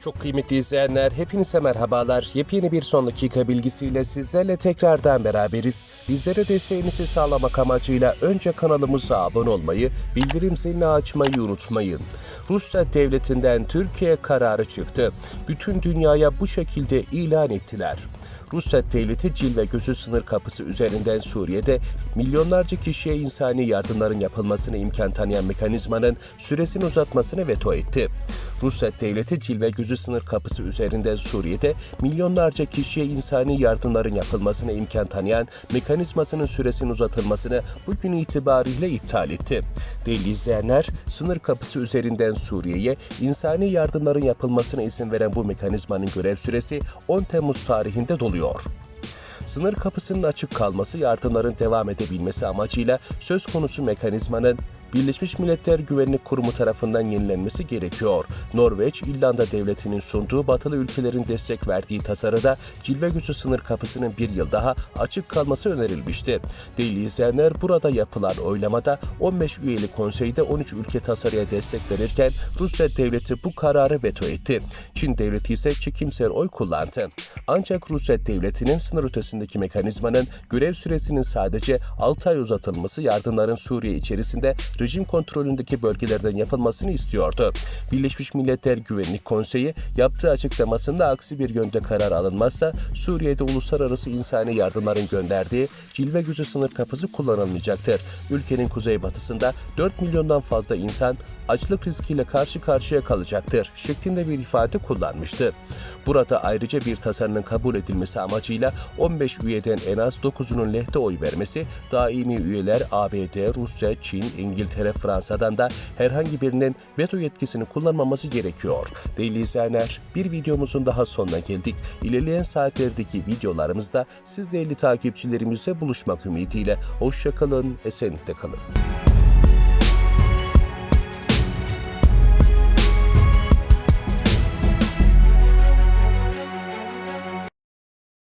Çok kıymetli izleyenler, hepinize merhabalar. Yepyeni bir son dakika bilgisiyle sizlerle tekrardan beraberiz. Bizlere desteğinizi sağlamak amacıyla önce kanalımıza abone olmayı, bildirim zilini açmayı unutmayın. Rusya devletinden Türkiye kararı çıktı. Bütün dünyaya bu şekilde ilan ettiler. Rusya devleti Cilve Gözü sınır kapısı üzerinden Suriye'de milyonlarca kişiye insani yardımların yapılmasına imkan tanıyan mekanizmanın süresini uzatmasını veto etti. Rusya devleti Cilve Gözü sınır kapısı üzerinden Suriye'de milyonlarca kişiye insani yardımların yapılmasına imkan tanıyan mekanizmasının süresinin uzatılmasını bugün itibariyle iptal etti. Değerli izleyenler, sınır kapısı üzerinden Suriye'ye insani yardımların yapılmasına izin veren bu mekanizmanın görev süresi 10 Temmuz tarihinde doluyor. Sınır kapısının açık kalması yardımların devam edebilmesi amacıyla söz konusu mekanizmanın Birleşmiş Milletler Güvenlik Kurumu tarafından yenilenmesi gerekiyor. Norveç, İrlanda devletinin sunduğu batılı ülkelerin destek verdiği tasarıda cilve gücü sınır kapısının bir yıl daha açık kalması önerilmişti. Değerli izleyenler burada yapılan oylamada 15 üyeli konseyde 13 ülke tasarıya destek verirken Rusya devleti bu kararı veto etti. Çin devleti ise çekimser oy kullandı. Ancak Rusya devletinin sınır ötesindeki mekanizmanın görev süresinin sadece 6 ay uzatılması yardımların Suriye içerisinde rejim kontrolündeki bölgelerden yapılmasını istiyordu. Birleşmiş Milletler Güvenlik Konseyi yaptığı açıklamasında aksi bir yönde karar alınmazsa Suriye'de uluslararası insani yardımların gönderdiği cilve gücü sınır kapısı kullanılmayacaktır. Ülkenin kuzeybatısında 4 milyondan fazla insan açlık riskiyle karşı karşıya kalacaktır şeklinde bir ifade kullanmıştı. Burada ayrıca bir tasarının kabul edilmesi amacıyla 15 üyeden en az 9'unun lehte oy vermesi, daimi üyeler ABD, Rusya, Çin, İngiltere, Fransa'dan da herhangi birinin veto yetkisini kullanmaması gerekiyor. Değerli izleyenler, bir videomuzun daha sonuna geldik. İlerleyen saatlerdeki videolarımızda siz değerli takipçilerimizle buluşmak ümidiyle. Hoşçakalın, esenlikle kalın.